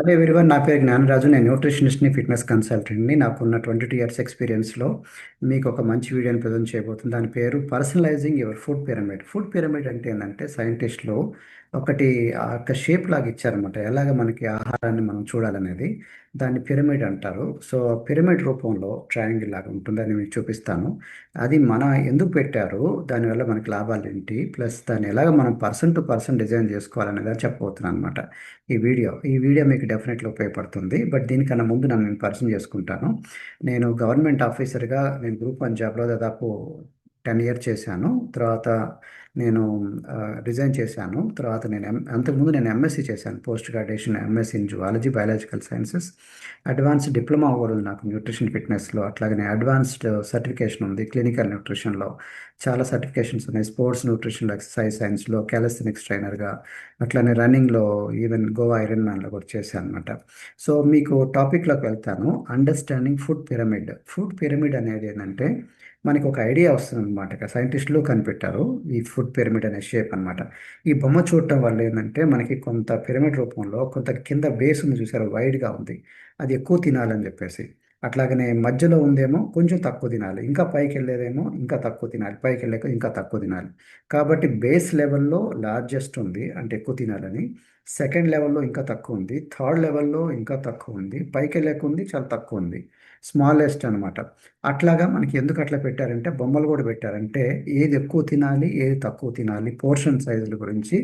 అదే ఎవరివన్ నా పేరు జ్ఞానరాజు. నేను న్యూట్రిషనిస్ట్ని ఫిట్నెస్ కన్సల్టెంట్ని. నాకున్న ట్వంటీ టూ ఇయర్స్ ఎక్స్పీరియన్స్లో మీకు ఒక మంచి వీడియోని ప్రజెంట్ చేయబోతుంది దాని పేరు personalizing your food pyramid. Food pyramid అంటే ఏంటంటే సైంటిస్ట్లో ఒకటి ఆ యొక్క షేప్ లాగా ఇచ్చారనమాట ఎలాగ మనకి ఆహారాన్ని మనం చూడాలనేది దాన్ని పిరమిడ్ అంటారు. సో పిరమిడ్ రూపంలో ట్రయాంగిల్ లాగా ఉంటుందని మీకు చూపిస్తాను. అది మన ఎందుకు పెట్టారు? దానివల్ల మనకి లాభాలు ఏంటి? ప్లస్ దాన్ని ఎలాగ మనం పర్సన్ టు పర్సన్ డిజైన్ చేసుకోవాలనేది చెప్పబోతున్నాను అనమాట ఈ వీడియో ఈ వీడియో మీకు డెఫినెట్లీ ఉపయోగపడుతుంది. బట్ దీనికన్నా ముందు నన్ను నేను పర్సన్ చేసుకుంటాను. నేను గవర్నమెంట్ ఆఫీసర్గా నేను గ్రూప్ వన్ జాబ్లో దాదాపు టెన్ ఇయర్ చేశాను. తర్వాత నేను రిజైన్ చేశాను. తర్వాత నేను ఎం అంతకుముందు నేను ఎంఎస్సీ చేశాను. Post graduation MSc in zoology biological sciences. Advanced diploma కూడా నాకు న్యూట్రిషన్ ఫిట్నెస్లో. అట్లాగనే అడ్వాన్స్డ్ సర్టిఫికేషన్ ఉంది క్లినికల్ న్యూట్రిషన్లో. చాలా సర్టిఫికేషన్స్ ఉన్నాయి. స్పోర్ట్స్ న్యూట్రిషన్లో ఎక్సర్సైజ్ సైన్స్లో క్యాలస్థెనిక్స్ ట్రైనర్గా. అట్లానే రన్నింగ్లో ఈవెన్ గోవా ఐరన్ మ్యాన్లో కూడా చేశాను అనమాట సో మీకు టాపిక్లోకి వెళ్తాను. Understanding food pyramid. Food pyramid అనేది ఏంటంటే మనకి ఒక ఐడియా వస్తుంది అనమాట సైంటిస్టులు కనిపెట్టారు ఈ ఫుడ్ పిరమిడ్ అనే షేప్ అనమాట ఈ బొమ్మ చూడటం వల్ల ఏంటంటే మనకి కొంత పిరమిడ్ రూపంలో కొంత కింద బేస్ ఉంది చూసారు? వైడ్గా ఉంది. అది ఎక్కువ తినాలని చెప్పేసి. అట్లాగనే మధ్యలో ఉందేమో కొంచెం తక్కువ తినాలి. ఇంకా పైకి వెళ్ళేదేమో ఇంకా తక్కువ తినాలి. పైకి వెళ్ళాక ఇంకా తక్కువ తినాలి. కాబట్టి బేస్ లెవెల్లో లార్జెస్ట్ ఉంది అంటే ఎక్కువ తినాలని. సెకండ్ లెవెల్లో ఇంకా తక్కువ ఉంది. థర్డ్ లెవెల్లో ఇంకా తక్కువ ఉంది. పైకి వెళ్ళాక ఉంది చాలా తక్కువ ఉంది. స్మాలెస్ట్ అనమాట అట్లాగా మనకి ఎందుకు అట్లా పెట్టారంటే బొమ్మలు కూడా పెట్టారంటే ఏది ఎక్కువ తినాలి ఏది తక్కువ తినాలి పోర్షన్ సైజుల గురించి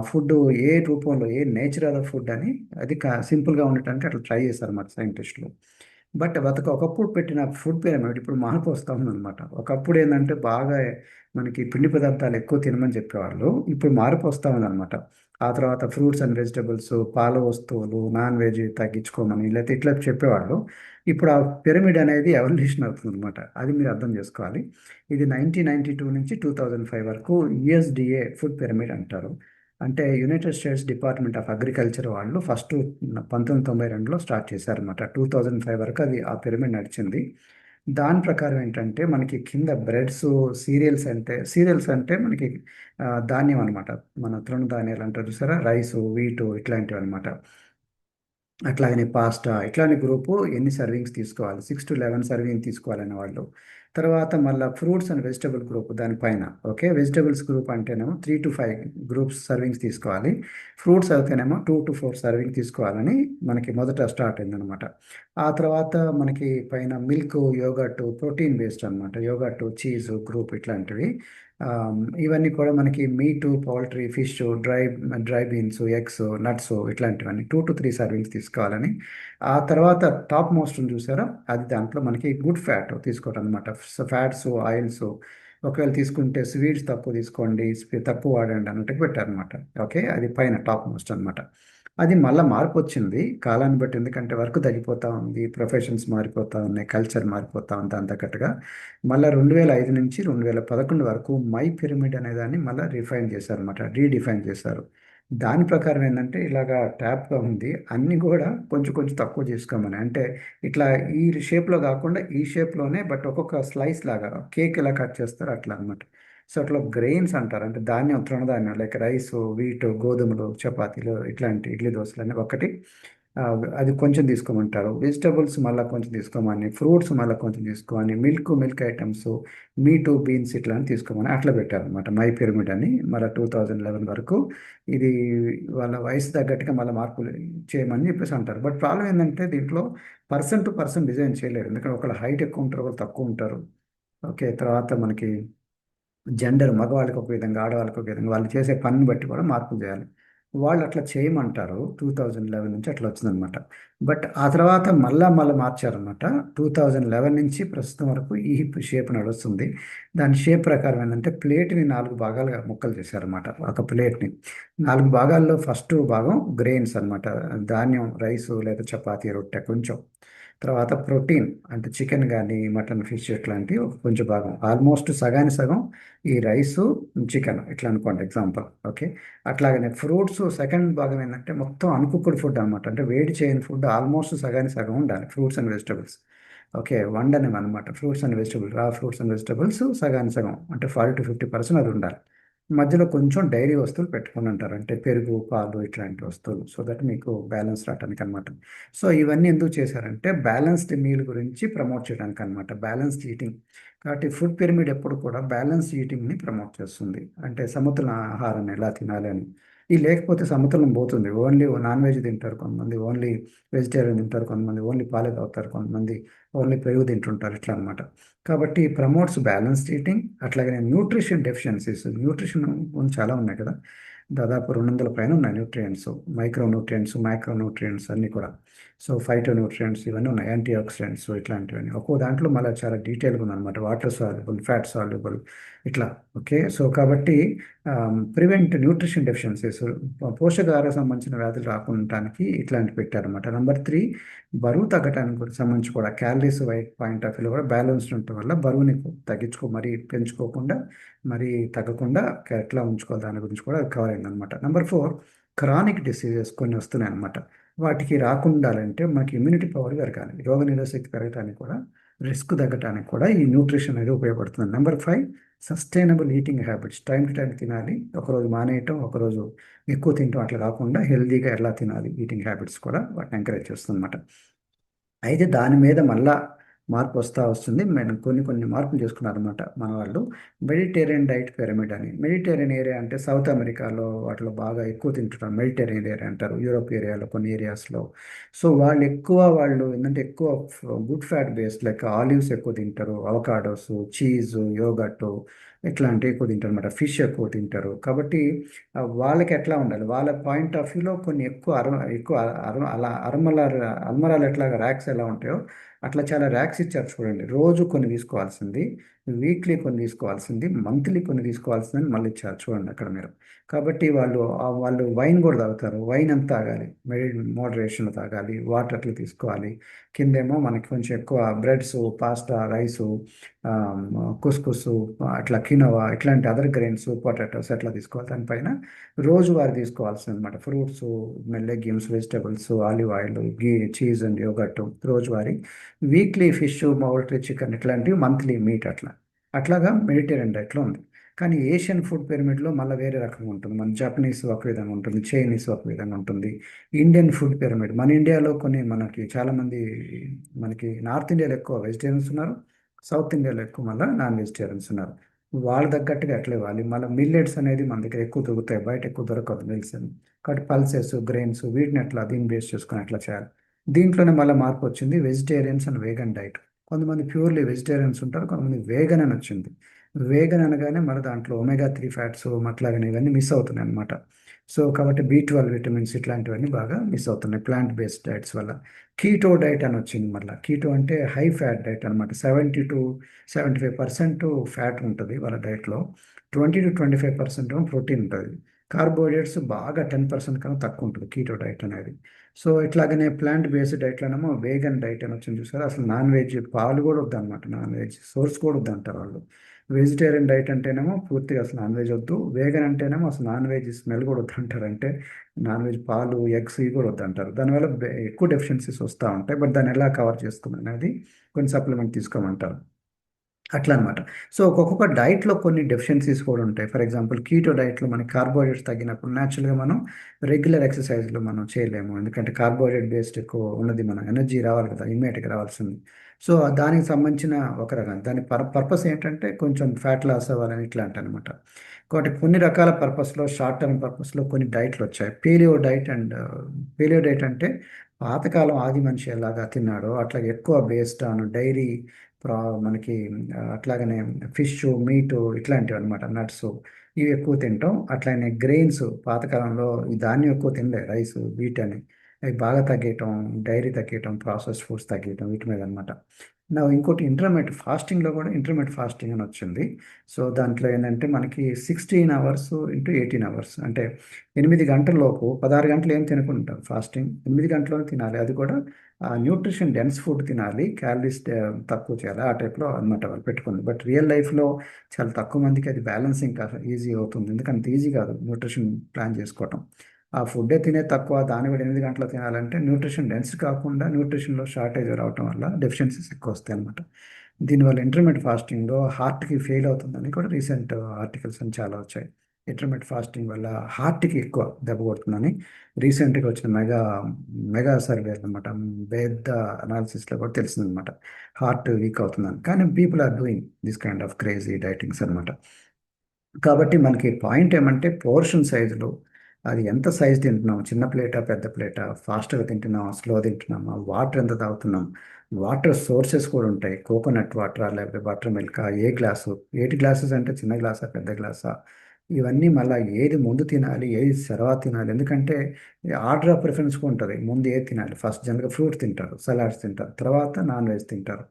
ఫుడ్ ఏ రూపంలో ఏ నేచురల్ ఫుడ్ అని అది సింపుల్గా ఉండటానికి అట్లా ట్రై చేశారు అన్నమాట సైంటిస్టులు. బట్ బతక ఒకప్పుడు పెట్టిన ఫుడ్ పిరమిడ్ ఇప్పుడు మార్పు వస్తూ ఉందన్నమాట ఒకప్పుడు ఏంటంటే బాగా మనకి పిండి పదార్థాలు ఎక్కువ తినమని చెప్పేవాళ్ళు ఇప్పుడు మార్పు వస్తూ ఉందన్నమాట ఆ తర్వాత ఫ్రూట్స్ అండ్ వెజిటబుల్స్ పాల వస్తువులు నాన్ వెజ్ తగ్గించుకోమని లేకపోతే ఇట్లా చెప్పేవాళ్ళు. ఇప్పుడు ఆ పిరమిడ్ అనేది ఎవల్యూషన్ అవుతుంది అనమాట అది మీరు అర్థం చేసుకోవాలి. ఇది నైన్టీన్ నైన్టీ టూ నుంచి టూ థౌజండ్ ఫైవ్ వరకు యుఎస్డిఏ ఫుడ్ పిరమిడ్ అంటారు. అంటే United States Department of Agriculture వాళ్ళు ఫస్ట్ పంతొమ్మిది తొంభై రెండులో స్టార్ట్ చేశారనమాట టూ థౌజండ్ ఫైవ్ వరకు అది ఆ పిరమిడ్ నడిచింది. దాని ప్రకారం ఏంటంటే మనకి కింద బ్రెడ్స్ సీరియల్స్ అంటే సీరియల్స్ అంటే మనకి ధాన్యం అనమాట మన తృణధాన్యాలు అంటారు చూసారా? రైస్ వీటు ఇట్లాంటివి అనమాట అట్లాగనే పాస్టా ఇట్లాంటి గ్రూపు ఎన్ని సర్వింగ్స్ తీసుకోవాలి? సిక్స్ టు లెవెన్ సర్వింగ్ తీసుకోవాలని వాళ్ళు తర్వాత మళ్ళీ ఫ్రూట్స్ అండ్ వెజిటబుల్ గ్రూప్ దానిపైన ఓకే? వెజిటబుల్స్ గ్రూప్ అంటేనేమో three to five groups servings తీసుకోవాలి. ఫ్రూట్స్ అయితేనేమో టూ టు ఫోర్ సర్వింగ్ తీసుకోవాలని మనకి మొదట స్టార్ట్ అయిందనమాట ఆ తర్వాత మనకి పైన మిల్క్ యోగట్ ప్రోటీన్ బేస్డ్ అనమాట యోగట్ చీజ్ గ్రూప్ ఇట్లాంటివి. Um, ఇవన్నీ కూడా మనకి meat poultry fish dry dry beans eggs nuts ఇట్లాంటివన్నీ టూ టు త్రీ సర్వింగ్స్ తీసుకోవాలని. ఆ తర్వాత టాప్ మోస్ట్ చూసారా? అది దాంట్లో మనకి గుడ్ ఫ్యాట్ తీసుకోవడం అనమాట ఫ్యాట్స్ ఆయిల్స్ ఒకవేళ తీసుకుంటే స్వీట్స్ తక్కువ తీసుకోండి తక్కువ వాడండి అన్నట్టు పెట్టారనమాట ఓకే అది పైన టాప్ మోస్ట్ అనమాట అది మళ్ళీ మార్పు వచ్చింది కాలాన్ని బట్టి ఎందుకంటే వర్క్ తగ్గిపోతూ ఉంది ప్రొఫెషన్స్ మారిపోతూ ఉన్నాయి కల్చర్ మారిపోతూ ఉంది అంత తగ్గట్టుగా మళ్ళీ రెండు వేల ఐదు నుంచి రెండు వేల పదకొండు వరకు మై పిరమిడ్ అనే దాన్ని మళ్ళీ రిఫైన్ చేశారనమాట రీడిఫైన్ చేశారు. దాని ప్రకారం ఏంటంటే ఇలాగా ట్యాప్గా ఉంది. అన్నీ కూడా కొంచెం కొంచెం తక్కువ చేసుకోమని. అంటే ఇట్లా ఈ షేప్లో కాకుండా ఈ షేప్లోనే బట్ ఒక్కొక్క స్లైస్ లాగా కేక్ ఎలా కట్ చేస్తారు అట్లా అనమాట సో అట్లా గ్రెయిన్స్ అంటారు. అంటే ధాన్యం తృణధాన్యం లైక్ రైస్ వీట్ గోధుమలు చపాతీలు ఇట్లాంటి ఇడ్లీ దోశలు అన్నీ ఒకటి అది కొంచెం తీసుకోమంటారు. వెజిటబుల్స్ మళ్ళీ కొంచెం తీసుకోమని ఫ్రూట్స్ మళ్ళీ కొంచెం తీసుకోమని milk milk items meat beans ఇట్లా అని తీసుకోమని అట్లా పెట్టారనమాట మై పిరమిడ్ అని మళ్ళీ టూ థౌజండ్ లెవెన్ వరకు. ఇది వాళ్ళ వయసు తగ్గట్టుగా మళ్ళీ మార్పులు చేయమని చెప్పేసి అంటారు. బట్ ప్రాబ్లం ఏంటంటే దీంట్లో పర్సన్ టు పర్సన్ డిజైన్ చేయలేరు. ఎందుకంటే ఒకళ్ళ హైట్ ఎక్కువ ఉంటారు ఒకళ్ళు తక్కువ ఉంటారు. ఓకే తర్వాత మనకి జెండర్ మగవాళ్ళకి ఒక విధంగా ఆడవాళ్ళకి ఒక విధంగా వాళ్ళు చేసే పనిని బట్టి కూడా మార్పులు చేయాలి. వాళ్ళు అట్లా చేయమంటారు. టూ థౌజండ్ లెవెన్ నుంచి అట్లా వచ్చిందనమాట బట్ ఆ తర్వాత మళ్ళా మళ్ళీ మార్చారనమాట టూ థౌజండ్ లెవెన్ నుంచి ప్రస్తుతం వరకు ఈ షేప్ నడుస్తుంది. దాని షేప్ ప్రకారం ఏంటంటే ప్లేట్ని నాలుగు భాగాలుగా ముక్కలు చేశారనమాట ఒక ప్లేట్ని నాలుగు భాగాల్లో ఫస్ట్ భాగం గ్రెయిన్స్ అనమాట ధాన్యం రైస్ లేదా చపాతీ రొట్టె కొంచెం తర్వాత ప్రోటీన్ అంటే చికెన్ కానీ మటన్ ఫిష్ ఇట్లాంటివి కొంచెం భాగం ఆల్మోస్ట్ సగాని సగం ఈ రైసు చికెన్ ఇట్లా అనుకోండి ఎగ్జాంపుల్. ఓకే? అట్లాగనే ఫ్రూట్స్ సెకండ్ భాగం ఏంటంటే మొత్తం అన్కుక్డ్ ఫుడ్ అనమాట అంటే వేడి చేయని ఫుడ్ ఆల్మోస్ట్ సగాని సగం ఉండాలి. Fruits and vegetables. ఓకే? వండనేవి అనమాట fruits and vegetables raw fruits and vegetables సగాని సగం. అంటే ఫార్టీ టు ఫిఫ్టీ పర్సెంట్ అది ఉండాలి. మధ్యలో కొంచెం డైరీ వస్తువులు పెట్టుకుని ఉంటారు అంటే పెరుగు పాలు ఇట్లాంటి వస్తువులు. సో దట్ మీకు బ్యాలెన్స్ రావడానికి అనమాట సో ఇవన్నీ ఎందుకు చేశారంటే బ్యాలెన్స్డ్ మీల్ గురించి ప్రమోట్ చేయడానికి అనమాట బ్యాలెన్స్డ్ ఈటింగ్. కాబట్టి ఫుడ్ పిరమిడ్ ఎప్పుడు కూడా బ్యాలెన్స్డ్ ఈటింగ్ని ప్రమోట్ చేస్తుంది. అంటే సమతుల ఆహారాన్ని ఎలా తినాలి అని. ఇది లేకపోతే సమతులం పోతుంది. ఓన్లీ నాన్ వెజ్ తింటారు కొంతమంది ఓన్లీ వెజిటేరియన్ తింటారు కొంతమంది ఓన్లీ పాలే తాగుతారు కొంతమంది ఓన్లీ పెరుగు తింటుంటారు ఇట్లా అనమాట కాబట్టి ప్రమోట్స్ బ్యాలెన్స్డ్ ఈటింగ్ అట్లాగే న్యూట్రిషన్ డెఫిషియన్సీస్ న్యూట్రిషన్ చాలా ఉన్నాయి కదా. దాదాపు రెండు వందల పైన ఉన్నాయి nutrients micro nutrients micro nutrients అన్నీ కూడా. సో ఫైటో న్యూట్రియంట్స్ ఇవన్నీ ఉన్నాయి యాంటీ ఆక్సిడెంట్స్ ఇట్లాంటివన్నీ. ఒక్కో దాంట్లో మళ్ళీ చాలా డీటెయిల్గా ఉందన్నమాట. వాటర్ సాల్యుబుల్ ఫ్యాట్ సాల్యుబుల్ ఇట్లా ఓకే? సో కాబట్టి ప్రివెంట్ న్యూట్రిషన్ డెఫిషియన్సీస్ పోషకాహార సంబంధించిన వ్యాధులు రాకుండాటానికి ఇట్లాంటి పెట్టారనమాట నెంబర్ త్రీ బరువు తగ్గడానికి సంబంధించి కూడా క్యాలరీస్ వైట్ పాయింట్ ఆఫ్ వ్యూలో కూడా బ్యాలెన్స్డ్ ఉండటం వల్ల బరువుని తగ్గించుకో మరీ పెంచుకోకుండా మరీ తగ్గకుండా ఎట్లా ఉంచుకోవాలి దాని గురించి కూడా కవర్ అయిందనమాట నెంబర్ ఫోర్ క్రానిక్ డిసీజెస్ కొన్ని వస్తున్నాయి అనమాట వాటికి రాకుండాలంటే మనకి ఇమ్యూనిటీ పవర్ పెరగాలి. రోగ నిరోధశక్తి పెరగడానికి కూడా రిస్క్ తగ్గడానికి కూడా ఈ న్యూట్రిషన్ అనేది ఉపయోగపడుతుంది. Number five sustainable eating habits. Time to time తినాలి ఒకరోజు మానేయటం ఒకరోజు ఎక్కువ తింటాం అట్లా కాకుండా హెల్తీగా ఎలా తినాలి ఈటింగ్ హ్యాబిట్స్ కూడా వాటిని ఎంకరేజ్ చేస్తుంది అనమాట అయితే దాని మీద మళ్ళా మార్పు వస్తూ వస్తుంది. మేము కొన్ని కొన్ని మార్పులు చేసుకున్నారనమాట మన వాళ్ళు. మెడిటేరియన్ డైట్ పిరమిడ్ అని. మెడిటేరియన్ ఏరియా అంటే సౌత్ అమెరికాలో వాటిలో బాగా ఎక్కువ తింటున్నారు. మెడిటేరియన్ ఏరియా అంటారు. యూరోప్ ఏరియాలో కొన్ని ఏరియాస్లో. సో వాళ్ళు ఎక్కువ వాళ్ళు ఏంటంటే ఎక్కువ good fat based like olives ఎక్కువ తింటారు. అవకాడోస్ చీజ్ యోగట్ ఇట్లాంటివి ఎక్కువ తింటారు అనమాట ఫిష్ ఎక్కువ తింటారు. కాబట్టి వాళ్ళకి ఎట్లా ఉండాలి? వాళ్ళ పాయింట్ ఆఫ్ వ్యూలో కొన్ని ఎక్కువ అర ఎక్కువ అర అలా అరమల అల్మరాలు ఎట్లాగా ర్యాక్స్ ఎలా ఉంటాయో అట్లా చాలా ర్యాక్స్ ఇచ్చారు చూడండి. రోజు కొన్ని తీసుకోవాల్సింది. వీక్లీ కొన్ని తీసుకోవాల్సింది మంత్లీ కొన్ని తీసుకోవాల్సింది మళ్ళీ ఇచ్చారు చూడండి అక్కడ మీరు. కాబట్టి వాళ్ళు వాళ్ళు వైన్ కూడా తాగుతారు. వైన్ అంతా తాగాలి? మెడి మోడరేషన్లో తాగాలి వాటర్ అట్లా తీసుకోవాలి. కిందేమో మనకి కొంచెం ఎక్కువ బ్రెడ్స్ పాస్తా రైసు కుస్కుస్ అట్లా కినోవా ఇట్లాంటి అదర్ గ్రెయిన్స్ పొటాటోస్ అట్లా తీసుకోవాలి. దానిపైన రోజువారీ తీసుకోవాల్సింది అనమాట fruits legumes vegetables olive oil ghee cheese and yogurt రోజువారీ. వీక్లీ ఫిష్ పౌల్ట్రీ చికెన్ ఇట్లాంటివి మంత్లీ మీట్ అట్లా. అట్లాగా మెడిటేరియన్ డైట్లో ఉంది. కానీ ఏషియన్ ఫుడ్ పిరమిడ్లో మళ్ళీ వేరే రకంగా ఉంటుంది. మన జపనీస్ ఒక విధంగా ఉంటుంది చైనీస్ ఒక విధంగా ఉంటుంది. ఇండియన్ ఫుడ్ పిరమిడ్ మన ఇండియాలో కొన్ని మనకి చాలామంది మనకి నార్త్ ఇండియాలో ఎక్కువ వెజిటేరియన్స్ ఉన్నారు. సౌత్ ఇండియాలో ఎక్కువ మళ్ళీ నాన్ వెజిటేరియన్స్ ఉన్నారు. వాళ్ళ తగ్గట్టుగా ఎట్లా ఇవ్వాలి. మళ్ళీ మిల్లెట్స్ అనేది మన దగ్గర ఎక్కువ దొరుకుతాయి. బయట ఎక్కువ దొరకదు మిల్స్ అని. కాబట్టి పల్సెస్ గ్రెయిన్స్ వీటిని ఎట్లా దీన్ని బేస్ చేసుకుని ఎట్లా చేయాలి. దీంట్లోనే మళ్ళీ మార్పు వచ్చింది. Vegetarians and vegan diet. కొంతమంది ప్యూర్లీ వెజిటేరియన్స్ ఉంటారు కొంతమంది వేగన్ అని వచ్చింది. వేగన్ అనగానే మన దాంట్లో ఒమేగా త్రీ ఫ్యాట్స్ అట్లాగనే ఇవన్నీ మిస్ అవుతున్నాయి అనమాట సో కాబట్టి బీ ట్వెల్వ్ విటమిన్స్ ఇట్లాంటివన్నీ బాగా మిస్ అవుతున్నాయి ప్లాంట్ బేస్డ్ డైట్స్ వల్ల. కీటో డైట్ అని వచ్చింది మళ్ళీ కీటో అంటే హై ఫ్యాట్ డైట్ అనమాట seventy to seventy five percent fat ఉంటుంది వాళ్ళ డైట్లో twenty to twenty five percent protein ఉంటుంది. కార్బోహైడ్రేట్స్ బాగా టెన్ పర్సెంట్ కన్నా తక్కువ ఉంటుంది కీటో డైట్ అనేది. సో ఇట్లాగనే ప్లాంట్ బేస్డ్ డైట్లోనేమో వేగన్ డైట్ అని వచ్చింది చూసారు? అసలు నాన్ వెజ్ పాలు కూడా వద్దు అనమాట నాన్ వెజ్ సోర్స్ కూడా వద్దు అంటారు వాళ్ళు. వెజిటేరియన్ డైట్ అంటేనేమో పూర్తిగా అసలు నాన్ వెజ్ వద్దు. వేగన్ అంటేనేమో అసలు నాన్ వెజ్ స్మెల్ కూడా వద్దు అంటారు అంటే నాన్ వెజ్ పాలు ఎగ్స్ ఇవి కూడా వద్దు అంటారు దానివల్ల ఎక్కువ డెఫిషియన్సీస్ వస్తూ ఉంటాయి. బట్ దాన్ని ఎలా కవర్ చేస్తుంది అనేది కొన్ని సప్లిమెంట్ తీసుకోమంటారు. అట్లా అనమాట సో ఒక్కొక్క డైట్లో కొన్ని డెఫిషియన్సీస్ కూడా ఉంటాయి. ఫర్ ఎగ్జాంపుల్ కీటో డైట్లో మనకి కార్బోహైడ్రేట్స్ తగ్గినప్పుడు న్యాచురల్గా మనం రెగ్యులర్ ఎక్సర్సైజ్లో మనం చేయలేము. ఎందుకంటే కార్బోహైడ్రేట్ బేస్డ్ ఎక్కువ ఉన్నది మన ఎనర్జీ రావాలి కదా ఇమ్మీడియట్గా రావాల్సింది. సో దానికి సంబంధించిన ఒక రకం దాని పర్ పర్పస్ ఏంటంటే కొంచెం ఫ్యాట్ లాస్ అవ్వాలని ఇట్లాంటి అనమాట కాబట్టి కొన్ని రకాల పర్పస్లో షార్ట్ టర్మ్ పర్పస్లో కొన్ని డైట్లు వచ్చాయి. Paleo diet and paleo diet అంటే పాతకాలం ఆది మనిషి ఎలాగా తిన్నాడో అట్లా ఎక్కువ బేస్డ్ ఆన్ డైరీ ప్రా మనకి అట్లాగనే ఫిష్ మీటు ఇట్లాంటివి అనమాట నట్స్ ఇవి ఎక్కువ తింటాం. అట్లానే గ్రెయిన్స్ పాతకాలంలో ఈ ధాన్యం ఎక్కువ తినలే రైస్ వీట్ అని అవి బాగా తగ్గేయటం డైరీ తగ్గేయటం ప్రాసెస్ ఫుడ్స్ తగ్గేయటం వీటి మీద అనమాట నా ఇంకోటి ఇంటర్మీడియట్ ఫాస్టింగ్లో కూడా ఇంటర్మీడియట్ ఫాస్టింగ్ అని వచ్చింది. సో దాంట్లో ఏంటంటే మనకి sixteen hours into eighteen hours అంటే ఎనిమిది గంటల్లోపు పదహారు గంటలు ఏం తినకుండా ఫాస్టింగ్ ఎనిమిది గంటల్లో తినాలి. అది కూడా న్యూట్రిషన్ డెన్స్ ఫుడ్ తినాలి క్యాలరీస్ తక్కువ చేయాలి ఆ టైప్లో అనమాట వాళ్ళు పెట్టుకుంది బట్ రియల్ లైఫ్లో చాలా తక్కువ మందికి అది బ్యాలెన్సింగ్ ఈజీ అవుతుంది. ఎందుకంటే ఈజీ కాదు న్యూట్రిషన్ ప్లాన్ చేసుకోవటం. ఆ ఫుడ్డే తినే తక్కువ దాని కూడా ఎనిమిది గంటలు తినాలంటే న్యూట్రిషన్ డెన్స్ కాకుండా న్యూట్రిషన్లో షార్టేజ్ రావటం వల్ల డెఫిషియన్సీస్ ఎక్కువ వస్తాయి అనమాట దీనివల్ల ఇంటర్మీడియట్ ఫాస్టింగ్లో హార్ట్కి ఫెయిల్ అవుతుందని కూడా రీసెంట్ ఆర్టికల్స్ అని చాలా వచ్చాయి. ఇంటర్మీడియట్ ఫాస్టింగ్ వల్ల హార్ట్కి ఎక్కువ దెబ్బ కొడుతుందని రీసెంట్గా వచ్చిన మెగా మెగా సర్వే అనమాట పెద్ద అనాలిసిస్లో కూడా తెలిసిందనమాట హార్ట్ వీక్ అవుతుందని. కానీ people are doing this kind of crazy dietings అనమాట కాబట్టి మనకి పాయింట్ ఏమంటే పోర్షన్ సైజులో అది ఎంత సైజ్ తింటున్నాం చిన్న ప్లేటా పెద్ద ప్లేటా ఫాస్ట్గా తింటున్నాం స్లో తింటున్నామా? వాటర్ ఎంత తాగుతున్నాం? వాటర్ సోర్సెస్ కూడా ఉంటాయి. కోకోనట్ వాటరా లేకపోతే బటర్ మిల్కా ఏ గ్లాసు ఎయిట్ గ్లాసెస్ అంటే చిన్న గ్లాసా పెద్ద గ్లాసా ఇవన్నీ మళ్ళీ ఏది ముందు తినాలి ఏది తర్వాత తినాలి. ఎందుకంటే ఆర్డర్ ఆఫ్ ప్రిఫరెన్స్ ఉంటుంది. ముందు ఏది తినాలి? ఫస్ట్ జనరల్గా ఫ్రూట్ తింటారు సలాడ్స్ తింటారు తర్వాత నాన్ వెజ్ తింటారు.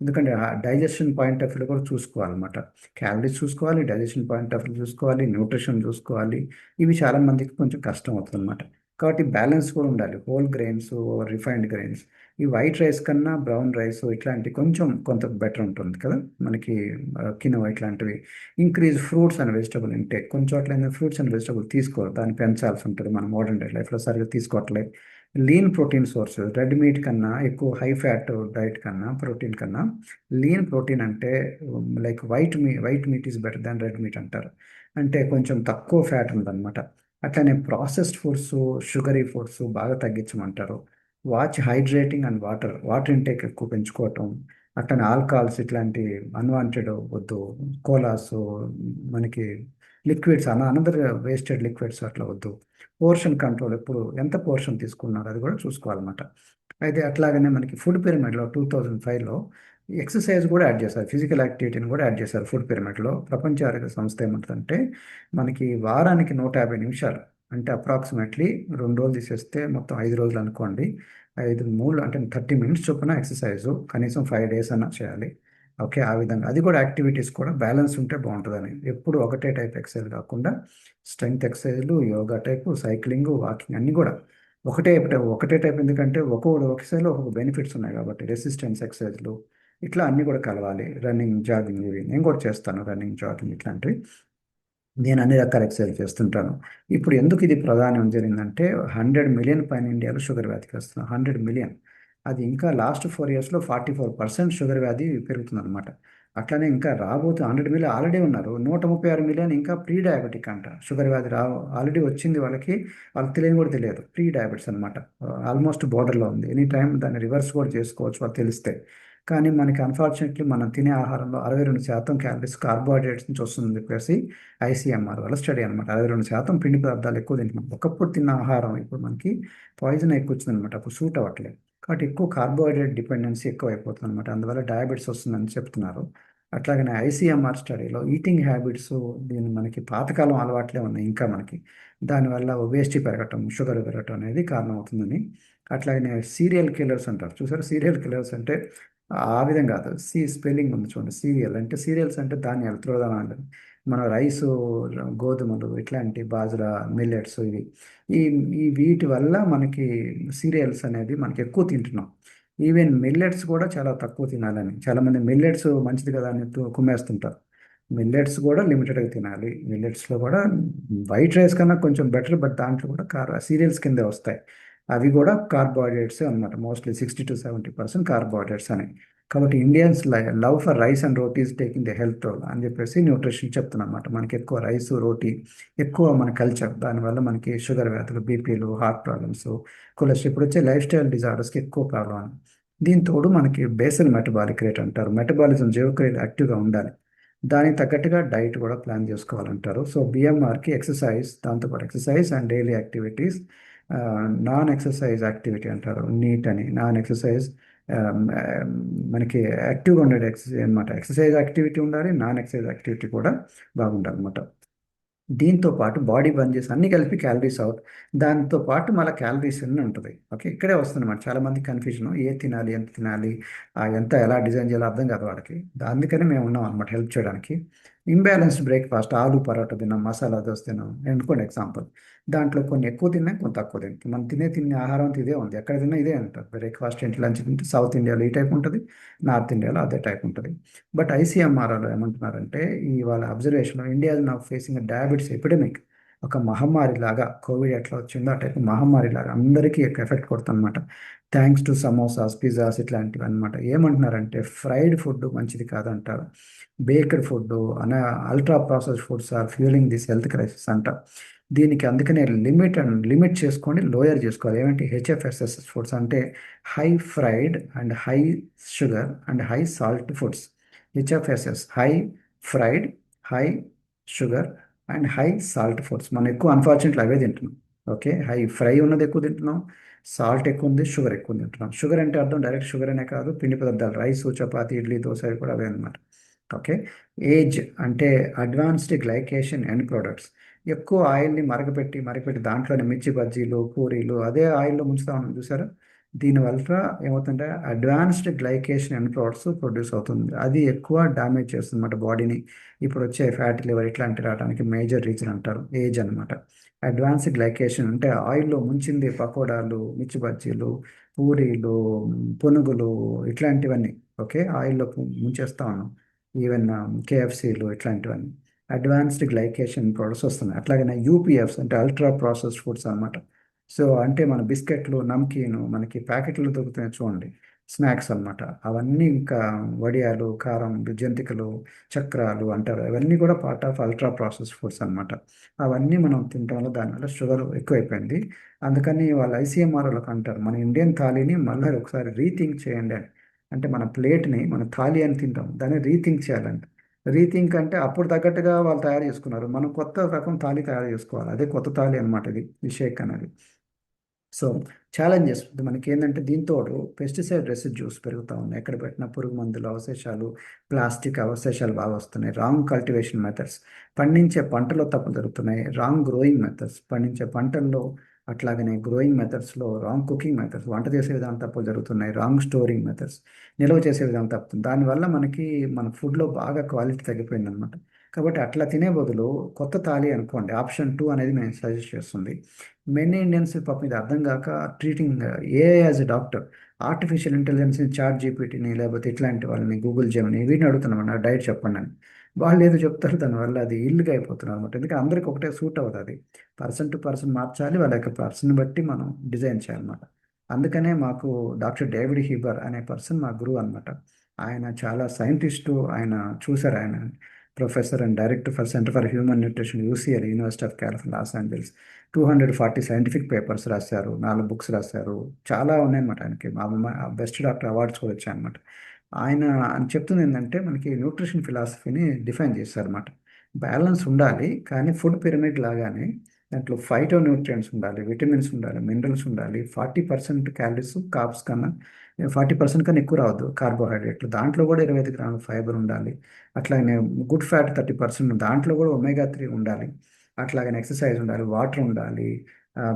ఎందుకంటే డైజెషన్ పాయింట్ ఆఫ్ వ్యూ కూడా చూసుకోవాలన్నమాట. క్యాలరీస్ చూసుకోవాలి డైజెషన్ పాయింట్ ఆఫ్ వ్యూ చూసుకోవాలి న్యూట్రిషన్ చూసుకోవాలి. ఇవి చాలా మందికి కొంచెం కష్టం అవుతుంది అనమాట కాబట్టి బ్యాలెన్స్ కూడా ఉండాలి. Whole grains refined grains. ఈ వైట్ రైస్ కన్నా బ్రౌన్ రైస్ ఇట్లాంటి కొంచెం కొంత బెటర్ ఉంటుంది కదా? మనకి కినో ఇట్లాంటివి. Increase fruits and vegetable intake. కొన్ని చోట్ల ఫ్రూట్స్ అండ్ వెజిటబుల్ తీసుకోరు. దాన్ని పెంచాల్సి ఉంటుంది మనం మోడర్న్ డే లైఫ్లో. సరిగ్గా తీసుకోవట్లేదు. Lean protein source red meat కన్నా ఎక్కువ హై ఫ్యాట్ డైట్ కన్నా ప్రోటీన్ కన్నా లీన్ ప్రోటీన్ అంటే like white me white meat is better than red meat అంటారు. అంటే కొంచెం తక్కువ ఫ్యాట్ ఉందన్నమాట. అట్లనే ప్రాసెస్డ్ ఫుడ్స్ షుగరీ ఫుడ్స్ బాగా తగ్గించమంటారు. Watch hydrating and water water intake ఎక్కువ పెంచుకోవటం అట్లనే ఆల్కహాల్స్ ఇట్లాంటి అన్వాంటెడ్ వద్దు కోలాస్ మనకి లిక్విడ్స్ అన అనదర్ వేస్టెడ్ లిక్విడ్స్ అట్లా వద్దు. పోర్షన్ కంట్రోల్ ఎప్పుడు ఎంత పోర్షన్ తీసుకున్నారు అది కూడా చూసుకోవాలన్నమాట. అయితే అట్లాగనే మనకి ఫుడ్ పిరమిడ్లో టూ థౌజండ్ ఫైవ్లో ఎక్సర్సైజ్ కూడా యాడ్ చేశారు ఫిజికల్ యాక్టివిటీని కూడా యాడ్ చేశారు ఫుడ్ పిరమిడ్లో. ప్రపంచ ఆరోగ్య సంస్థ ఏమంటుందంటే మనకి వారానికి నూట యాభై నిమిషాలు అంటే అప్రాక్సిమేట్లీ రెండు రోజులు తీసేస్తే మొత్తం ఐదు రోజులు అనుకోండి. ఐదు మూడు అంటే థర్టీ మినిట్స్ చొప్పున ఎక్సర్సైజ్. కనీసం ఫైవ్ డేస్ అన్నా చేయాలి. ఓకే ఆ విధంగా. అది కూడా యాక్టివిటీస్ కూడా బ్యాలెన్స్ ఉంటే బాగుంటుందని. ఎప్పుడు ఒకటే టైప్ ఎక్సర్సైజ్ కాకుండా స్ట్రెంగ్త్ ఎక్సర్సైజ్లు యోగా టైపు సైక్లింగ్ వాకింగ్ అన్నీ కూడా ఒకటే ఒకటే టైప్. ఎందుకంటే ఒక్కొక్క ఎక్సర్సైజ్లో ఒక్కొక్క బెనిఫిట్స్ ఉన్నాయి కాబట్టి రెసిస్టెన్స్ ఎక్సర్సైజ్లు ఇట్లా అన్నీ కూడా కలవాలి. రన్నింగ్ జాగింగ్ ఇవి. నేను కూడా చేస్తాను రన్నింగ్ జాగింగ్ ఇట్లాంటివి. నేను అన్ని రకాల ఎక్సర్సైజ్ చేస్తుంటాను. ఇప్పుడు ఎందుకు ఇది ప్రధానం జరిగిందంటే హండ్రెడ్ మిలియన్ పైన ఇండియాలో షుగర్ వ్యాధికి వస్తున్నాం హండ్రెడ్ మిలియన్ అది ఇంకా లాస్ట్ ఫోర్ ఇయర్స్లో ఫార్టీ ఫోర్ పర్సెంట్ షుగర్ వ్యాధి పెరుగుతుందన్నమాట. అట్లనే ఇంకా రాబోతు హండ్రెడ్ మిలియన్ ఆల్రెడీ ఉన్నారు. నూట ముప్పై ఆరు మిలియన్ ఇంకా ప్రీ డయాబెటిక్ అంట. షుగర్ వ్యాధి రా ఆల్రెడీ వచ్చింది వాళ్ళకి వాళ్ళకి తెలియని కూడా తెలియదు. ప్రీ డయాబెటిస్ అనమాట ఆల్మోస్ట్ బోర్డర్లో ఉంది. ఎనీ టైం దాన్ని రివర్స్ కూడా చేసుకోవచ్చు వాళ్ళు తెలిస్తే. కానీ మనకి అన్ఫార్చునేట్లీ మనం తినే ఆహారంలో అరవై రెండు శాతం క్యాలరీస్ కార్బోహైడ్రేట్స్ నుంచి వస్తుందని చెప్పేసి ఐసీఎంఆర్ వల్ల స్టడీ అనమాట అరవై రెండు శాతం పిండి పదార్థాలు ఎక్కువ తింటున్నాం. ఒకప్పుడు తిన్న ఆహారం ఇప్పుడు మనకి పాయిజన్ ఎక్కువ వచ్చిందనమాట అప్పుడు సూట్ అవ్వట్లేదు. కాబట్టి ఎక్కువ కార్బోహైడ్రేట్ డిపెండెన్సీ ఎక్కువ అయిపోతుంది అనమాట అందువల్ల డయాబెటీస్ వస్తుందని చెప్తున్నారు. అట్లాగనే ఐసీఎంఆర్ స్టడీలో ఈటింగ్ హ్యాబిట్స్ దీని మనకి పాతకాలం అలవాట్లే ఉన్నాయి ఇంకా మనకి. దానివల్ల ఒబేసిటీ పెరగటం షుగర్ పెరగటం అనేది కారణం అవుతుందని అట్లాగనే సీరియల్ కిల్లర్స్ అంటారు. చూసారు? సీరియల్ కిల్లర్స్ అంటే ఆ విధంగా కాదు. సి స్పెల్లింగ్ ఉంది చూడండి. సీరియల్ అంటే సీరియల్స్ అంటే ధాన్యాలు త్రోధానాలు మన రైసు గోధుమలు ఇట్లాంటి బాజరా మిల్లెట్స్ ఇవి. ఈ ఈ వీటి వల్ల మనకి సీరియల్స్ అనేది మనకి ఎక్కువ తింటున్నాం. ఈవెన్ మిల్లెట్స్ కూడా చాలా తక్కువ తినాలని. చాలామంది మిల్లెట్స్ మంచిది కదా అని కుమ్మేస్తుంటారు. మిల్లెట్స్ కూడా లిమిటెడ్గా తినాలి. మిల్లెట్స్లో కూడా వైట్ రైస్ కన్నా కొంచెం బెటర్ బట్ దాంట్లో కూడా కార సీరియల్స్ కిందే వస్తాయి. అవి కూడా కార్బోహైడ్రేట్స్ అనమాట mostly sixty to seventy percent carbohydrates అని. కాబట్టి Indians love for rice and rotis taking the health role అని చెప్పేసి న్యూట్రిషన్ చెప్తున్నమాట మనకి ఎక్కువ రైస్ రోటీ ఎక్కువ మన కల్చర్ దానివల్ల మనకి షుగర్ వ్యాధులు బీపీలు హార్ట్ ప్రాబ్లమ్స్ కొలెస్ట్రాల్ ఇప్పుడు వచ్చే లైఫ్ స్టైల్ డిజార్డర్స్కి ఎక్కువ ప్రాబ్లం అని. దీంతోడు మనకి బేసల్ మెటబాలిక్ రేట్ అంటారు. మెటబాలిజం జీవక్రియలు యాక్టివ్గా ఉండాలి. దానికి తగ్గట్టుగా డైట్ కూడా ప్లాన్ చేసుకోవాలంటారు. సో బిఎంఆర్కి ఎక్సర్సైజ్ దాంతోపాటు exercise and daily activities non exercise activity అంటారు. నీట్ అని. నాన్ ఎక్సర్సైజ్ మనకి యాక్టివ్గా ఉండే ఎక్సర్సైజ్ అనమాట ఎక్సర్సైజ్ యాక్టివిటీ ఉండాలి నాన్ ఎక్సర్సైజ్ యాక్టివిటీ కూడా బాగుండాలి అనమాట దీంతో పాటు బాడీ బంద్ చేసి అన్ని కలిపి క్యాలరీస్ అవుట్ దాంతో పాటు మళ్ళీ క్యాలరీస్ అన్నీ ఉంటుంది. ఓకే? ఇక్కడే వస్తుందన్నమాట. చాలా మంది కన్ఫ్యూజన్ ఏ తినాలి ఎంత తినాలి ఎంత ఎలా డిజైన్ చేయాలో అర్థం కాదు వాడికి అందుకనే మేము ఉన్నాం అనమాట హెల్ప్ చేయడానికి. ఇంబ్యాలెన్స్డ్ బ్రేక్ఫాస్ట్ ఆలు పరోటా తిన్నాం మసాలా దోశ తిన్నాం అనుకోండి ఎగ్జాంపుల్ దాంట్లో కొన్ని ఎక్కువ తిన్నాం కొంత తక్కువ తింటాం మనం తినే తినే ఆహారం ఇదే ఉంది. ఎక్కడ తిన్నా ఇదే ఉంటుంది బ్రేక్ఫాస్ట్ ఏంటి లంచ్ తింటే సౌత్ ఇండియాలో ఈ టైప్ ఉంటుంది నార్త్ ఇండియాలో అదే టైప్ ఉంటుంది. బట్ ఐసీఎంఆర్ఆర్లో ఏమంటున్నారంటే ఈ వాళ్ళ అబ్జర్వేషన్లో ఇండియా నా ఫేసింగ్ డయాబెటీస్ ఎపిడమిక్ ఒక మహమ్మారి లాగా కోవిడ్ ఎట్లా వచ్చిందో ఆ టైప్ మహమ్మారి లాగా అందరికీ ఎఫెక్ట్ కొడుతుందన్నమాట. థ్యాంక్స్ టు సమోసాస్ పిజ్జాస్ ఇట్లాంటివి అనమాట ఏమంటున్నారంటే ఫ్రైడ్ ఫుడ్ మంచిది కాదంటారు. బేక్డ్ ఫుడ్ అన ultra process foods are fueling this health crisis అంట. దీనికి అందుకనే లిమిట్ అండ్ లిమిట్ చేసుకొని లోయర్ చేసుకోవాలి. ఏమంటే హెచ్ఎఫ్ఎస్ఎస్ ఫుడ్స్ అంటే high fried and high sugar and high salt foods. HFSS high fried high sugar and high salt foods. మనం ఎక్కువ unfortunately అవే తింటున్నాం. ఓకే? హై ఫ్రై ఉన్నది ఎక్కువ తింటున్నాం సాల్ట్ ఎక్కువ ఉంది షుగర్ ఎక్కువ తింటున్నాం షుగర్ అంటే అర్థం డైరెక్ట్ షుగర్ అనే కాదు పిండి పదార్థాలు రైస్ చపాతి ఇడ్లీ దోశ కూడా అవే అనమాట ఓకే? ఏజ్ అంటే అడ్వాన్స్డ్ గ్లైకేషన్ ఎండ్ ప్రోడక్ట్స్. ఎక్కువ ఆయిల్ని మరగపెట్టి మరగపెట్టి దాంట్లోనే మిర్చి బజ్జీలు పూరీలు అదే ఆయిల్లో ముంచుతా ఉన్నాం చూసారా? దీనివల్ల ఏమవుతుందంటే advanced glycation end products produce అవుతుంది. అది ఎక్కువ డ్యామేజ్ చేస్తుంది అన్నమాట బాడీని. ఇప్పుడు వచ్చే ఫ్యాట్ లివర్ ఇట్లాంటి రావడానికి మేజర్ రీజన్ అంటారు. ఏజ్ అనమాట అడ్వాన్స్ గ్లైకేషన్ అంటే ఆయిల్లో ముంచింది పకోడాలు మిర్చి బజ్జీలు పూరీలు పునుగులు ఇట్లాంటివన్నీ. ఓకే? ఆయిల్లో ముంచేస్తా ఉన్నాం. ఈవెన్ కేఎఫ్సీలు um, ఇట్లాంటివన్నీ. అడ్వాన్స్డ్ గ్లైకేషన్ ప్రొడక్ట్స్ వస్తున్నాయి. అట్లాగనే యూపీఎఫ్స్ అంటే అల్ట్రా ప్రాసెస్డ్ ఫుడ్స్ అనమాట సో అంటే మన బిస్కెట్లు నమ్కీను మనకి ప్యాకెట్లు దొరుకుతున్నాయి చూడండి. స్నాక్స్ అనమాట అవన్నీ ఇంకా వడియాలు కారం జంతికలు చక్రాలు అంటారు. అవన్నీ కూడా part of ultra process foods అనమాట అవన్నీ మనం తినడం వల్ల దానివల్ల షుగర్ ఎక్కువైపోయింది. అందుకని వాళ్ళు ఐసీఎంఆర్ వాళ్ళకి అంటారు. మన ఇండియన్ థాలీని మళ్ళీ ఒకసారి రీథింక్ చేయండి అని. అంటే మన ప్లేట్ని మన థాలీ అని తింటాం దాన్ని రీథింక్ చేయాలంట. రీథింక్ అంటే అప్పుడు తగ్గట్టుగా వాళ్ళు తయారు చేసుకున్నారు. మనం కొత్త రకం థాలి తయారు చేసుకోవాలి. అదే కొత్త థాలి అనమాట ఇది విషేక్ అనేది. సో ఛాలెంజెస్ మనకి ఏంటంటే దీంతో పెస్టిసైడ్ రెసిడ్యూస్ పెరుగుతూ ఉన్నాయి. ఎక్కడ పెట్టిన పురుగు మందులు అవశేషాలు ప్లాస్టిక్ అవశేషాలు బాగా వస్తున్నాయి. రాంగ్ కల్టివేషన్ మెథడ్స్ పండించే పంటలో తప్పులు జరుగుతున్నాయి. రాంగ్ గ్రోయింగ్ మెథడ్స్ పండించే పంటల్లో అట్లాగనే గ్రోయింగ్ మెథడ్స్లో రాంగ్ కుకింగ్ మెథడ్స్ వంట చేసే విధానం తప్పులు జరుగుతున్నాయి రాంగ్ స్టోరింగ్ మెథడ్స్ నిల్వ చేసే విధానం తప్పుతుంది దానివల్ల మనకి మన ఫుడ్లో బాగా క్వాలిటీ తగ్గిపోయింది అనమాట కాబట్టి అట్లా తినే బదులు కొత్త థాలీ అనుకోండి ఆప్షన్ టూ అనేది నేను సజెస్ట్ చేస్తుంది. మెనీ ఇండియన్స్ పాప మీద అర్థం కాక treating a as a doctor artificial ఇంటెలిజెన్స్ని chat జీపీటీని లేకపోతే ఇట్లాంటి వాళ్ళని గూగుల్ జెమ్ని వీటిని అడుగుతున్నాం డైట్ చెప్పండి అని. వాళ్ళు ఏదో చెప్తారు దానివల్ల అది ఇల్లుగా అయిపోతున్నారు అనమాట ఎందుకంటే అందరికి ఒకటే సూట్ అవుతుంది అది. పర్సన్ టు పర్సన్ మార్చాలి వాళ్ళ యొక్క పర్సన్ బట్టి మనం డిజైన్ చేయాలన్నమాట. అందుకనే మాకు డాక్టర్ డేవిడ్ హీబర్ అనే పర్సన్ మా గురువు అనమాట ఆయన చాలా సైంటిస్టు ఆయన చూశారు. ఆయన professor and director for center for human nutrition UCLA university of California Los Angeles. Two hundred forty scientific papers రాశారు నాలుగు బుక్స్ రాశారు. చాలా ఉన్నాయన్నమాట ఆయనకి. మా బెస్ట్ డాక్టర్ అవార్డ్స్ కూడా వచ్చాయన్నమాట. ఆయన అని చెప్తుంది ఏంటంటే మనకి న్యూట్రిషన్ ఫిలాసఫీని డిఫైన్ చేశారన్నమాట బ్యాలెన్స్ ఉండాలి కానీ ఫుడ్ పిరమిడ్ లాగానే దాంట్లో ఫైటో న్యూట్రియంట్స్ ఉండాలి విటమిన్స్ ఉండాలి మినరల్స్ ఉండాలి. ఫార్టీ పర్సెంట్ క్యాలరీస్ కాప్స్ కన్నా ఫార్టీ పర్సెంట్ కన్నా ఎక్కువ రావద్దు కార్బోహైడ్రేట్లు. దాంట్లో కూడా ఇరవై ఐదు గ్రాముల ఫైబర్ ఉండాలి. అట్లాగే గుడ్ ఫ్యాట్ థర్టీ పర్సెంట్ దాంట్లో కూడా ఒమేగా త్రీ ఉండాలి. అట్లాగనే ఎక్సర్సైజ్ ఉండాలి వాటర్ ఉండాలి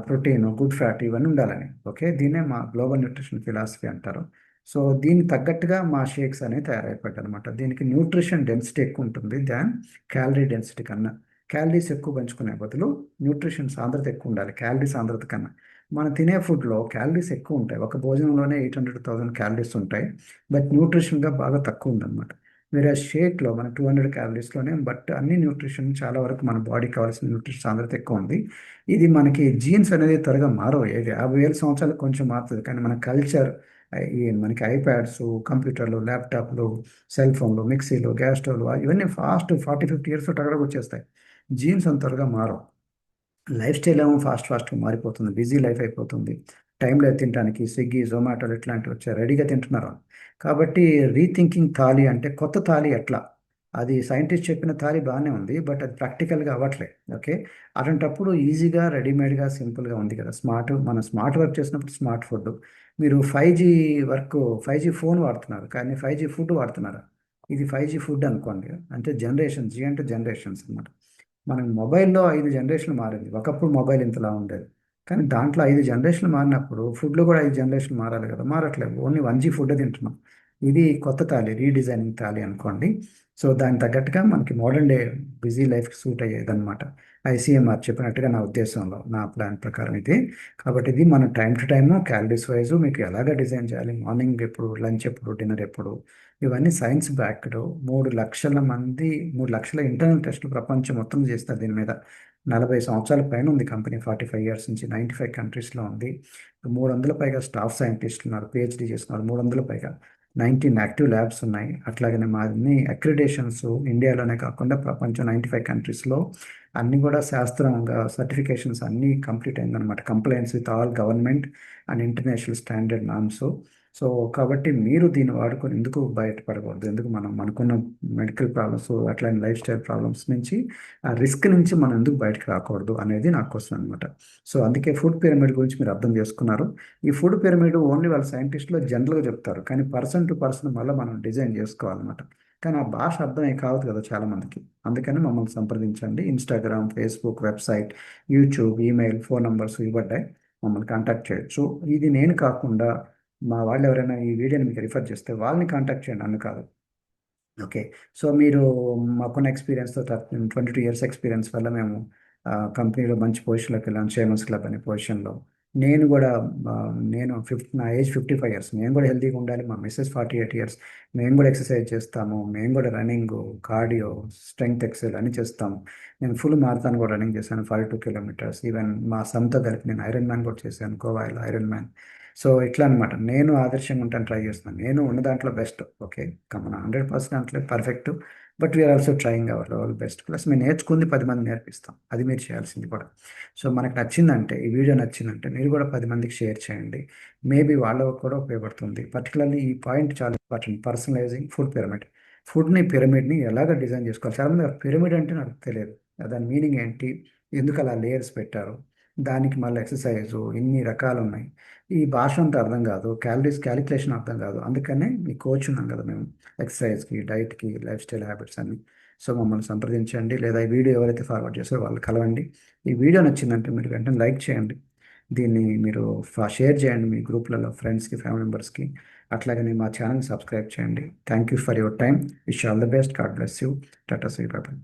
ప్రోటీన్ గుడ్ ఫ్యాట్ ఇవన్నీ ఉండాలని. ఓకే? దీన్నే మా గ్లోబల్ న్యూట్రిషన్ ఫిలాసఫీ అంటారు. సో దీనికి తగ్గట్టుగా మా షేక్స్ అనేవి తయారైపోయాయి అనమాట దీనికి న్యూట్రిషన్ డెన్సిటీ ఎక్కువ ఉంటుంది దాన్ క్యాలరీ డెన్సిటీ కన్నా. క్యాలరీస్ ఎక్కువ పెంచుకునే బదులు న్యూట్రిషన్ సాంద్రత ఎక్కువ ఉండాలి క్యాలరీ సాంద్రత కన్నా. మనం తినే ఫుడ్లో క్యాలరీస్ ఎక్కువ ఉంటాయి ఒక భోజనంలోనే ఎయిట్ హండ్రెడ్ థౌసండ్ క్యాలరీస్ ఉంటాయి బట్ న్యూట్రిషన్గా బాగా తక్కువ ఉందన్నమాట వేరే షేక్లో మన టూ హండ్రెడ్ క్యాలరీస్లోనే బట్ అన్ని న్యూట్రిషన్ చాలా వరకు మన బాడీకి కావాల్సిన న్యూట్రిషన్ సాంద్రత ఎక్కువ ఉంది ఇది మనకి జీన్స్ అనేది త్వరగా మారవు ఏది యాభై వేల సంవత్సరాలు కొంచెం మారుతుంది కానీ మన కల్చర్ మనకి ఐప్యాడ్స్ కంప్యూటర్లు ల్యాప్టాప్లు సెల్ ఫోన్లు మిక్సీలు గ్యాస్ స్టవ్లు ఇవన్నీ ఫాస్ట్ ఫార్టీ ఫిఫ్టీ ఇయర్స్ టగడకు వచ్చేస్తాయి. జీన్స్ అంత త్వరగా మారవు. లైఫ్ స్టైల్ ఏమో ఫాస్ట్ ఫాస్ట్గా మారిపోతుంది. బిజీ లైఫ్ అయిపోతుంది. టైంలో తినడానికి. స్విగ్గీ జొమాటోలు ఇట్లాంటివి వచ్చాయి. రెడీగా తింటున్నారు. కాబట్టి రీథింకింగ్ థాలి అంటే కొత్త థాలి ఎట్లా? అది సైంటిస్ట్ చెప్పిన థాలి బాగానే ఉంది బట్ అది ప్రాక్టికల్గా అవ్వట్లే ఓకే? అలాంటప్పుడు ఈజీగా రెడీమేడ్గా సింపుల్గా ఉంది కదా. స్మార్ట్ మనం స్మార్ట్ వర్క్ చేసినప్పుడు స్మార్ట్ ఫుడ్ మీరు five G work five G phone వాడుతున్నారు కానీ ఫైవ్ జీ ఫుడ్ వాడుతున్నారు? ఇది ఫైవ్ జీ ఫుడ్ అనుకోండి. అంటే జనరేషన్ జీ అంటే జనరేషన్స్ అనమాట మనం మొబైల్లో ఐదు జనరేషన్లు మారింది. ఒకప్పుడు మొబైల్ ఇంతలా ఉండేది. కానీ దాంట్లో ఐదు జనరేషన్లు మారినప్పుడు ఫుడ్లో కూడా ఐదు జనరేషన్లు మారాలి కదా. మారట్లేదు. ఓన్లీ వన్ జీ ఫుడ్ తింటున్నాం. ఇది కొత్త తాలి రీడిజైనింగ్ తాలి అనుకోండి. సో దానికి తగ్గట్టుగా మనకి మోడర్న్ డే బిజీ లైఫ్కి సూట్ అయ్యేదన్నమాట. ఐసీఎంఆర్ చెప్పినట్టుగా నా ఉద్దేశంలో నా ప్లాన్ ప్రకారం ఇది. కాబట్టి ఇది మన time to time calories wise మీకు ఎలాగ డిజైన్ చేయాలి? మార్నింగ్ ఎప్పుడు లంచ్ ఎప్పుడు డిన్నర్ ఎప్పుడు? ఇవన్నీ సైన్స్ బ్యాక్డ్ మూడు లక్షల మంది మూడు లక్షల ఇంటర్నల్ టెస్టులు ప్రపంచం మొత్తం చేస్తారు దీని మీద. నలభై సంవత్సరాల పైన ఉంది కంపెనీ ఫార్టీ ఫైవ్ ఇయర్స్ నుంచి నైంటీ ఫైవ్ కంట్రీస్లో ఉంది. మూడు వందల పైగా స్టాఫ్ సైంటిస్టులు ఉన్నారు పిహెచ్డి చేస్తున్నారు మూడు వందల పైగా. నైన్టీన్ యాక్టివ్ ల్యాబ్స్ ఉన్నాయి. అట్లాగనే మా అన్ని అక్రిడేషన్స్ ఇండియాలోనే కాకుండా ప్రపంచం నైంటీ ఫైవ్ కంట్రీస్లో అన్నీ కూడా శాస్త్రంగా సర్టిఫికేషన్స్ అన్నీ కంప్లీట్ అయిందనమాట complaints with all government and international standard norms so కాబట్టి మీరు దీన్ని వాడుకొని ఎందుకు బయటపడకూడదు? ఎందుకు మనం మనకున్న మెడికల్ ప్రాబ్లమ్స్ అట్లాంటి లైఫ్ స్టైల్ ప్రాబ్లమ్స్ నుంచి ఆ రిస్క్ నుంచి మనం ఎందుకు బయటకు రాకూడదు అనేది నా క్వశ్చన్ అనమాట సో అందుకే ఫుడ్ పిరమిడ్ గురించి మీరు అర్థం చేసుకున్నారు. ఈ ఫుడ్ పిరమిడ్ ఓన్లీ వాళ్ళ సైంటిస్టులు జనరల్గా చెప్తారు. కానీ పర్సన్ టు పర్సన్ వల్ల మనం డిజైన్ చేసుకోవాలన్నమాట. కానీ ఆ భాష అర్థమే కావద్దు కదా చాలా మందికి అందుకని మమ్మల్ని సంప్రదించండి. Instagram Facebook website YouTube email phone numbers ఇవ్వడ్డాయి మమ్మల్ని కాంటాక్ట్ చేయొచ్చు. ఇది నేను కాకుండా మా వాళ్ళు ఎవరైనా ఈ వీడియోని మీకు రిఫర్ చేస్తే వాళ్ళని కాంటాక్ట్ చేయండి నన్ను కాదు. ఓకే సో మీరు మాకున్న ఎక్స్పీరియన్స్తో ట్వంటీ టూ ఇయర్స్ ఎక్స్పీరియన్స్ వల్ల మేము కంపెనీలో మంచి పొజిషన్లోకి వెళ్ళాను చైర్మన్స్ క్లబ్ అనే పొజిషన్లో నేను కూడా నేను ఫిఫ్త్ నా ఏజ్ ఫిఫ్టీ ఫైవ్ ఇయర్స్ నేను కూడా హెల్తీగా ఉండాలి మా మిస్సెస్ ఫార్టీ ఎయిట్ ఇయర్స్ మేము కూడా ఎక్సర్సైజ్ చేస్తాము మేము కూడా రన్నింగ్ కార్డియో స్ట్రెంగ్త్ ఎక్సైజ్ అన్ని చేస్తాము. నేను ఫుల్ మారథాన్ కూడా రన్నింగ్ చేశాను ఫార్టీ టూ కిలోమీటర్స్ ఈవెన్ మా సొంత కలిపి నేను ఐరన్ మ్యాన్ కూడా చేశాను గోవాలో ఐరన్ మ్యాన్ సో ఇట్లా అనమాట నేను ఆదర్శంగా ఉంటాను ట్రై చేస్తున్నాను. నేను ఉన్న దాంట్లో బెస్ట్. ఓకే మన హండ్రెడ్ పర్సెంట్ దాంట్లో perfect. But we're also trying our level best. Plus మేము నేర్చుకుంది పది మంది నేర్పిస్తాం. అది మీరు చేయాల్సింది కూడా. సో మనకు నచ్చిందంటే ఈ వీడియో నచ్చిందంటే మీరు కూడా పది మందికి షేర్ చేయండి. మేబీ వాళ్ళకు కూడా ఉపయోగపడుతుంది. పర్టికులర్లీ ఈ పాయింట్ చాలా ఇంపార్టెంట్. పర్సనలైజింగ్ food pyramid. ఫుడ్ని పిరమిడ్ని ఎలాగ డిజైన్ చేసుకోవాలి? చాలామంది పిరమిడ్ అంటే నాకు తెలియదు. దాని మీనింగ్ ఏంటి? ఎందుకు అలా లేయర్స్ పెట్టారు? దానికి మళ్ళీ ఎక్సర్సైజ్ ఇన్ని రకాలు ఉన్నాయి. ఈ భాష అంతా అర్థం కాదు క్యాలరీస్ క్యాలిక్యులేషన్ అర్థం కాదు. అందుకనే మీ కోచ్ ఉన్నాం కదా మేము ఎక్సర్సైజ్కి డైట్కి లైఫ్ స్టైల్ హ్యాబిట్స్ అన్ని. సో మమ్మల్ని సంప్రదించండి. లేదా ఈ వీడియో ఎవరైతే ఫార్వర్డ్ చేస్తారో వాళ్ళు కలవండి. ఈ వీడియో నచ్చిందంటే మీరు వెంటనే లైక్ చేయండి. దీన్ని మీరు షేర్ చేయండి మీ గ్రూప్లలో ఫ్రెండ్స్కి ఫ్యామిలీ మెంబర్స్కి అట్లాగనే మా ఛానల్ సబ్స్క్రైబ్ చేయండి. Thank you for your time wish all the best God bless you tata see bye bye